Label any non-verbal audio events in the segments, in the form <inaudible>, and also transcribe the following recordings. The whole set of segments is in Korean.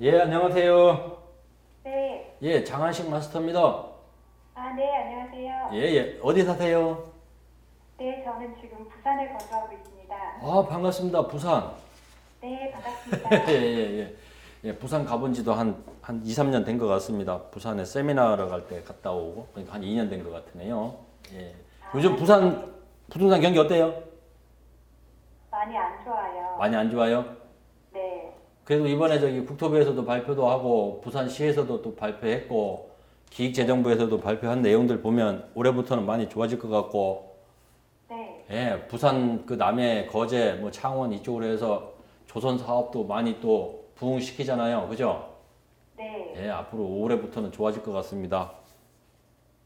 예, 안녕하세요. 네. 예, 장한식 마스터입니다. 아, 네, 안녕하세요. 예, 예. 어디 사세요? 네, 저는 지금 부산에 거주하고 있습니다. 아, 반갑습니다. 부산. 네, 반갑습니다. <laughs> 예, 예, 예. 예, 부산 가본 지도 한, 한 2, 3년 된 것 같습니다. 부산에 세미나를 갈 때 갔다 오고, 그러니까 한 2년 된 것 같으네요. 예. 요즘 부산 부동산 경기 어때요? 많이 안 좋아요. 많이 안 좋아요? 네. 그래도 이번에 저기 국토부에서도 발표도 하고, 부산시에서도 또 발표했고, 기획재정부에서도 발표한 내용들 보면 올해부터는 많이 좋아질 것 같고, 네. 예, 부산 그 남해, 거제, 뭐 창원 이쪽으로 해서 조선 사업도 많이 또 부흥시키잖아요. 그죠? 네. 예, 앞으로 올해부터는 좋아질 것 같습니다.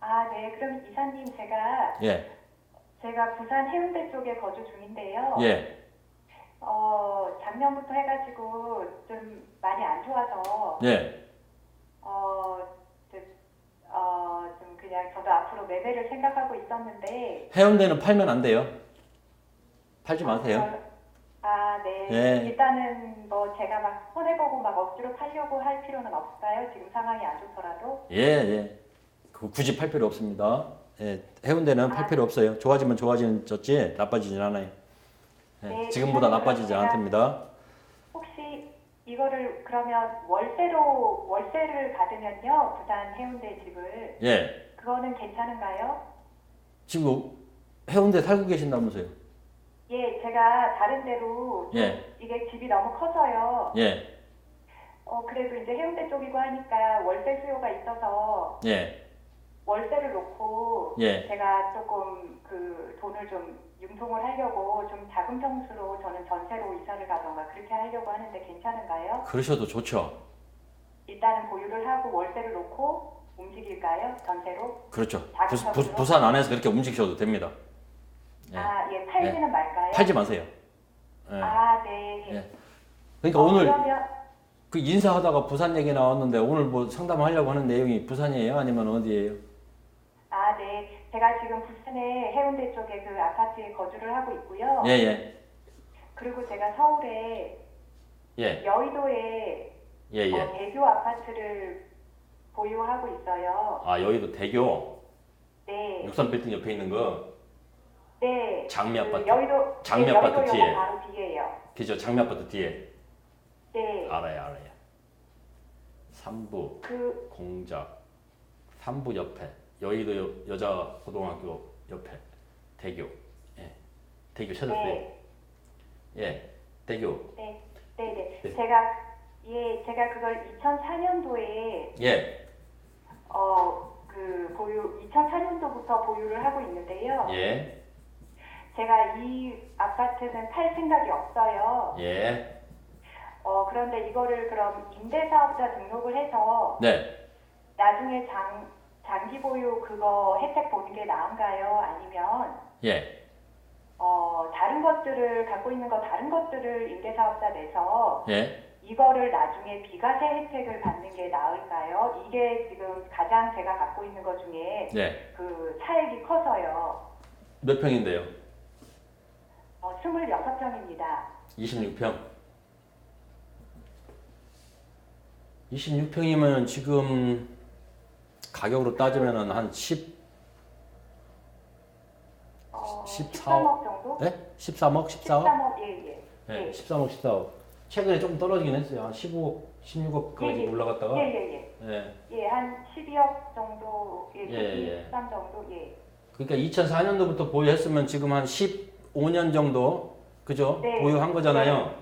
아, 네. 그럼 이사님, 제가, 예, 제가 부산 해운대 쪽에 거주 중인데요. 예, 어, 작년부터 해가지고 좀 많이 안 좋아서, 예. 어, 좀, 어, 좀 그냥 저도 앞으로 매매를 생각하고 있었는데, 해운대는 팔면 안 돼요. 팔지 마세요. 어, 아, 네. 네. 일단은 뭐 제가 막 손해보고 막 억지로 팔려고 할 필요는 없을까요? 지금 상황이 안 좋더라도. 예, 예. 그 굳이 팔 필요 없습니다. 예, 해운대는 팔 필요 없어요. 좋아지면 좋아지지 나빠지진 않아요. 예, 네, 지금보다 나빠지지 않습니다. 혹시 이거를 그러면 월세로 월세를 받으면요 부산 해운대 집을 예, 그거는 괜찮은가요? 지금 해운대 살고 계신다면서요? 예, 제가 다른 데로 좀 예. 이게 집이 너무 커서요. 예, 어 그래도 이제 해운대 쪽이고 하니까 월세 수요가 있어서 예, 월세를 놓고 예. 제가 조금 그 돈을 좀 융통을 하려고 좀 작은 평수로 저는 전세로 이사를 가던가 그렇게 하려고 하는데 괜찮은가요? 그러셔도 좋죠. 일단은 보유를 하고 월세를 놓고 움직일까요? 전세로? 그렇죠. 작은 부, 부, 평수로? 부산 안에서 그렇게 움직이셔도 됩니다. 예. 아, 예, 팔지는 말까요? 팔지 마세요. 예. 아, 네. 예. 그러니까 어, 오늘 그러면 그 인사하다가 부산 얘기 나왔는데 오늘 뭐 상담하려고 하는 내용이 부산이에요? 아니면 어디예요? 아, 네. 제가 지금 부산의 해운대 쪽에 그 아파트에 거주를 하고 있고요. 예, 예. 그리고 제가 서울에 예, 여의도에 예, 예. 어, 대교 아파트를 보유하고 있어요. 아, 여의도 대교 네. 63 빌딩 옆에 있는 거. 네. 장미 그 아파트. 여의도 장미 네, 아파트 여의도 뒤에. 바로 뒤에요. 그죠? 장미 아파트 뒤에. 네. 알아요, 알아요. 3부 그 공작. 3부 옆에. 여의도 여, 여자 고등학교 옆에. 대교. 예. 대교 찾았어요? 네. 예. 대교. 네. 네, 네. 네. 제가 예, 제가 그걸 2004년도에 예. 어 그 보유 2004년도부터 보유를 하고 있는데요. 예. 제가 이 아파트는 팔 생각이 없어요. 예. 어 그런데 이거를 그럼 임대사업자 등록을 해서 네. 나중에 장 장기 보유 그거 혜택 보는 게 나은가요? 아니면 예. 어 다른 것들을 갖고 있는 거 다른 것들을 임대사업자 내서 예. 이거를 나중에 비과세 혜택을 받는 게 나을까요? 이게 지금 가장 제가 갖고 있는 것 중에 네. 그 차액이 커서요. 몇 평인데요? 어, 26평입니다. 26평. 26평이면 지금 가격으로 따지면은 한 10, 어, 14억? 13억 정도? 네? 13억, 14억? 13억, 예, 예. 네, 예. 13억, 14억. 최근에 조금 떨어지긴 했어요. 한 15억, 16억까지 예, 예. 올라갔다가. 예, 예, 예. 예. 예, 한 12억 정도, 예, 예, 예. 13 정도, 예. 그러니까 2004년도부터 보유했으면 지금 한 15년 정도, 그죠? 네. 보유한 거잖아요.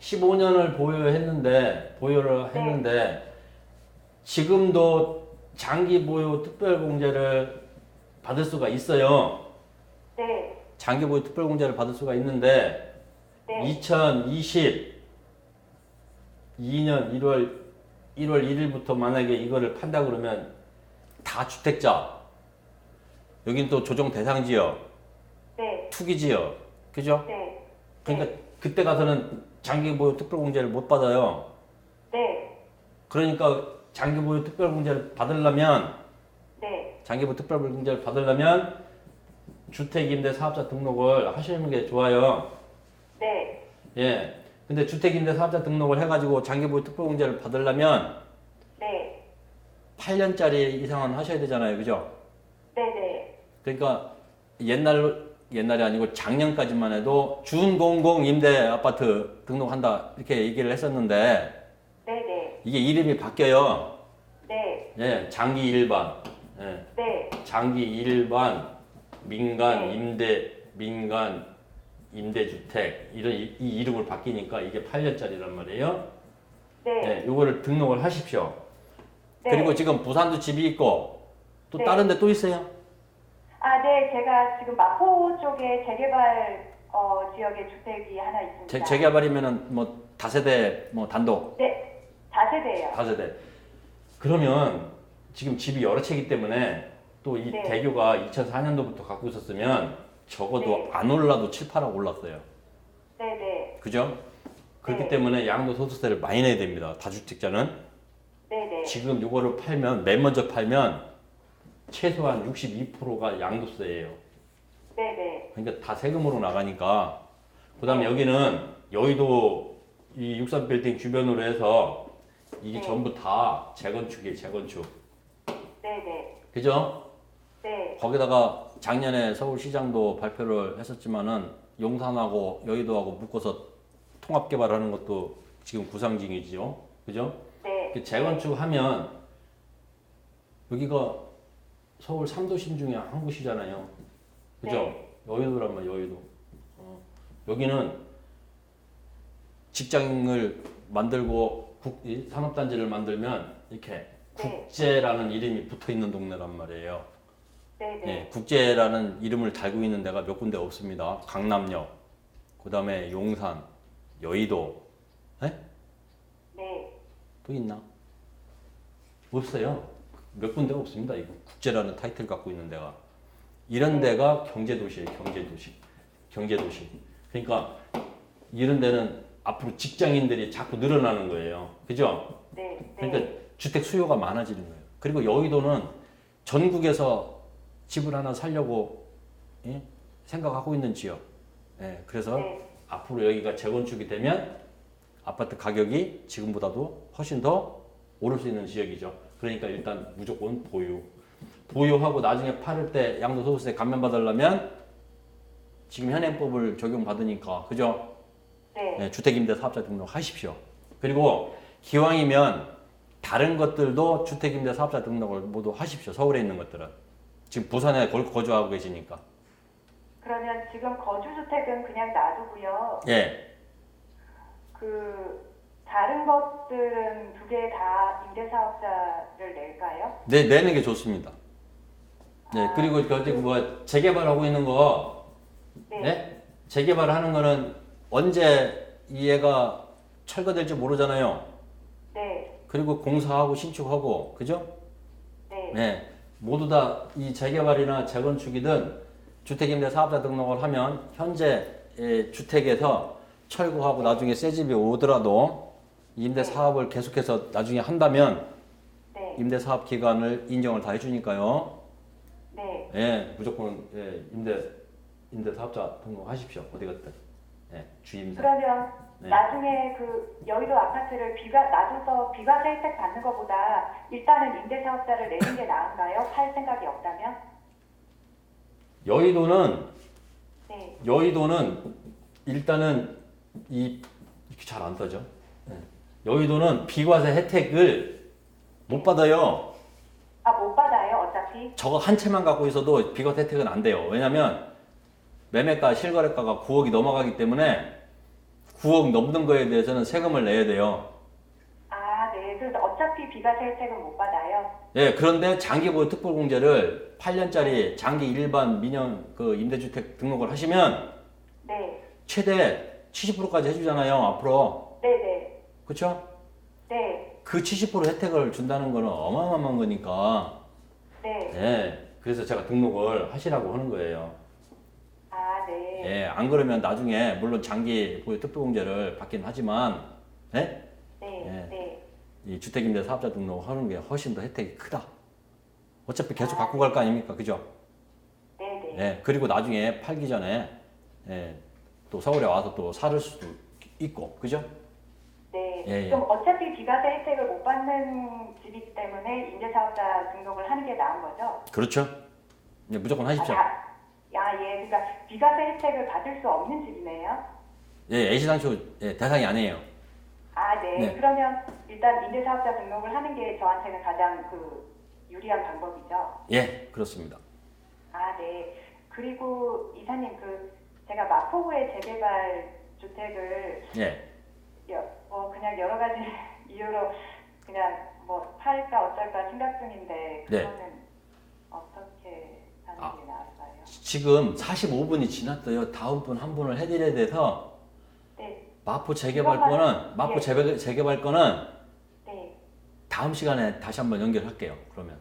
15년을 보유했는데, 보유를 네. 했는데, 지금도 장기 보유 특별공제를 받을 수가 있어요. 네, 장기 보유 특별공제를 받을 수가 있는데, 네. 2022년 1월 1월 1일부터 만약에 이거를 판다 그러면 다 주택자. 여긴 또 조정 대상 지역, 네, 투기 지역. 그죠? 네. 그러니까 그때 가서는 장기 보유 특별 공제를 못 받아요. 네, 그러니까 장기 보유 특별 공제를 받으려면 네. 장기 보유 특별 공제를 받으려면 주택 임대 사업자 등록을 하시는 게 좋아요. 네. 예. 근데 주택임대 사업자 등록을 해가지고 장기보유 특별공제를 받으려면 네. 8년짜리 이상은 하셔야 되잖아요, 그죠? 네네. 그러니까 옛날 옛날이 아니고 작년까지만 해도 준공공 임대 아파트 등록한다 이렇게 얘기를 했었는데. 이게 이름이 바뀌어요. 네. 예, 장기 일반, 예, 네. 장기 일반 민간 네. 임대 민간 임대주택 이런 이, 이 이름을 바뀌니까 이게 8년짜리란 말이에요. 네. 예, 요거를 등록을 하십시오. 네. 그리고 지금 부산도 집이 있고 또 네. 다른 데 또 있어요? 아, 네. 제가 지금 마포 쪽에 재개발 어, 지역에 주택이 하나 있습니다. 재, 재개발이면은 뭐 다세대 뭐 단독 네. 다세대예요. 다세대. 그러면 지금 집이 여러 채이기 때문에 또 이 네. 대교가 2004년도부터 갖고 있었으면 적어도 네. 안 올라도 7, 8억 올랐어요. 네네. 그죠? 그렇기 네. 때문에 양도 소득세를 많이 내야 됩니다. 다주택자는. 네네. 지금 이거를 팔면 맨 먼저 팔면 최소한 62%가 양도세예요. 네네. 그러니까 다 세금으로 나가니까 그다음에 여기는 여의도 이 63 빌딩 주변으로 해서 이게 네. 전부 다 재건축이에요, 재건축. 네네. 그죠? 네. 거기다가 작년에 서울시장도 발표를 했었지만은 용산하고 여의도하고 묶어서 통합 개발하는 것도 지금 구상 중이죠. 그죠? 네. 그 재건축하면 여기가 서울 3도심 중에 한 곳이잖아요. 그죠? 네. 여의도란 말 여의도. 어, 여기는 직장을 만들고 국, 이 산업단지를 만들면 이렇게 네. 국제라는 이름이 붙어 있는 동네란 말이에요. 네네. 예, 국제라는 이름을 달고 있는 데가 몇 군데 없습니다. 강남역, 그 다음에 용산, 여의도, 예? 네. 또 있나? 없어요. 몇 군데 없습니다. 이거 국제라는 타이틀 갖고 있는 데가 이런 데가 경제도시예요. 경제도시, 경제도시. 그러니까 이런 데는 앞으로 직장인들이 자꾸 늘어나는 거예요. 그죠? 네. 네. 그러니까 주택 수요가 많아지는 거예요. 그리고 여의도는 전국에서 집을 하나 살려고 예? 생각하고 있는 지역. 예, 그래서 네. 앞으로 여기가 재건축이 되면 아파트 가격이 지금보다도 훨씬 더 오를 수 있는 지역이죠. 그러니까 일단 무조건 보유. 보유하고 나중에 팔을 때 양도소득세 감면받으려면 지금 현행법을 적용받으니까 그죠? 네. 네, 주택임대 사업자 등록하십시오. 그리고 기왕이면 다른 것들도 주택임대 사업자 등록을 모두 하십시오. 서울에 있는 것들은 지금 부산에 거- 거주하고 계시니까. 그러면 지금 거주주택은 그냥 놔두고요. 예, 그 다른 것들은 두 개 다 임대사업자를 낼까요? 네, 내는 게 좋습니다. 네, 그리고 거기 뭐 재개발하고 있는 거, 네. 네? 재개발하는 거는 언제 이 애가 철거될지 모르잖아요. 네. 그리고 공사하고 신축하고, 그죠? 네. 네, 모두 다 이 재개발이나 재건축이든 주택임대 사업자 등록을 하면 현재 의 주택에서 철거하고 나중에 새 집이 오더라도 임대 사업을 계속해서 나중에 한다면 네. 임대 사업 기간을 인정을 다 해주니까요. 네. 예, 무조건 예, 임대 임대 사업자 등록하십시오. 어디 갔든. 예, 주임새. 그러면 네. 나중에 그 여의도 아파트를 비과 놔둬서 비과세 혜택 받는 것보다 일단은 임대사업자를 내는 게 나은가요? 팔 생각이 없다면? 여의도는 네. 여의도는 일단은 이 이렇게 잘 안 떠져. 예. 여의도는 비과세 혜택을 못 받아요. 아, 못 받아요, 어차피? 저거 한 채만 갖고 있어도 비과세 혜택은 안 돼요. 왜냐면 매매가 실거래가가 9억이 넘어가기 때문에 9억 넘는 거에 대해서는 세금을 내야 돼요. 아, 네. 그래서 어차피 비과세 혜택은 못 받아요. 예, 그런데 장기보유 특별공제를 8년짜리 장기 일반 민영 그 임대주택 등록을 하시면 네. 최대 70%까지 해주잖아요. 앞으로 네 네. 그렇죠? 네. 그 70% 혜택을 준다는 거는 어마어마한 거니까 네. 예, 그래서 제가 등록을 하시라고 하는 거예요. 아, 네. 예, 안 그러면 나중에 물론 장기 보유 특별공제를 받긴 하지만 예? 네. 예. 네. 이 주택임대 사업자 등록하는 게 훨씬 더 혜택이 크다. 어차피 계속 갖고 갈 거 아닙니까, 그죠? 네 네. 예, 그리고 나중에 팔기 전에 예, 또 서울에 와서 또살 수도 있고, 그죠? 네. 예, 예. 그럼 어차피 비과세 혜택을 못 받는 집이기 때문에 임대사업자 등록을 하는 게 나은 거죠? 그렇죠? 네, 무조건 하십시오. 아, 다- 야, 예. 그러니까 비과세 혜택을 받을 수 없는 집이네요. 예, 애시당초 예, 대상이 아니에요. 아, 네. 네. 그러면 일단 임대사업자 등록을 하는 게 저한테는 가장 그 유리한 방법이죠. 예, 그렇습니다. 아, 네. 그리고 이사님 그 제가 마포구의 재개발 주택을 예, 여, 뭐 그냥 여러 가지 <laughs> 이유로 그냥 뭐 팔까 어쩔까 생각 중인데 네. 그거는 어떻게 하는 아. 게 나을까요? 지금 45분이 지났어요. 다음 분 한 분을 해드려야 돼서 네, 마포 재개발권은 마포 예. 재개, 재개발권은 네. 다음 시간에 다시 한번 연결할게요. 그러면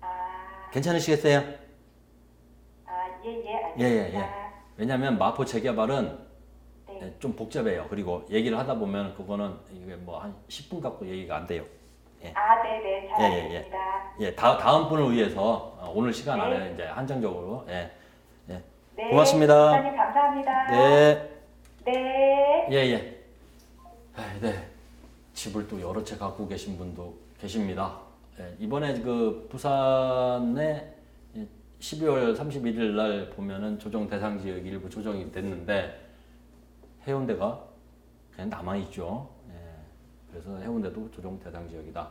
아, 괜찮으시겠어요? 아, 예, 예, 예, 알겠습니다. 예, 왜냐하면 마포 재개발은 네. 예, 좀 복잡해요. 그리고 얘기를 하다 보면 그거는 이게 뭐 한 10분 갖고 얘기가 안 돼요. 아, 네, 네, 잘 예, 예, 예. 알겠습니다. 예, 다, 다음 분을 위해서 어, 오늘 시간 네. 안에 이제 한정적으로 예, 예. 네, 고맙습니다. 감사합니다. 네. 네. 예, 예. 아, 네. 집을 또 여러 채 갖고 계신 분도 계십니다. 예, 이번에 그 부산에 12월 31일 날 보면은 조정 대상 지역이 일부 조정이 됐는데 해운대가 그냥 남아 있죠. 예, 그래서 해운대도 조정 대상 지역이다.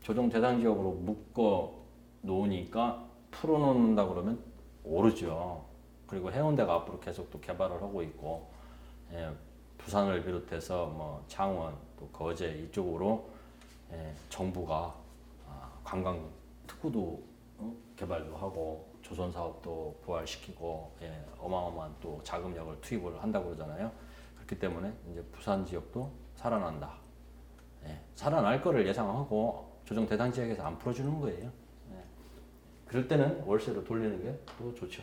조정 대상 지역으로 묶어 놓으니까 풀어 놓는다 그러면 오르죠. 그리고 해운대가 앞으로 계속 또 개발을 하고 있고 예, 부산을 비롯해서 뭐 창원 또 거제 이쪽으로 예, 정부가 아, 관광 특구도 어, 개발도 하고 조선 사업도 부활시키고 예, 어마어마한 또 자금력을 투입을 한다고 그러잖아요. 그렇기 때문에 이제 부산 지역도 살아난다. 예, 살아날 거를 예상하고 조정 대상 지역에서 안 풀어주는 거예요. 예. 그럴 때는 월세로 돌리는 게 또 좋죠.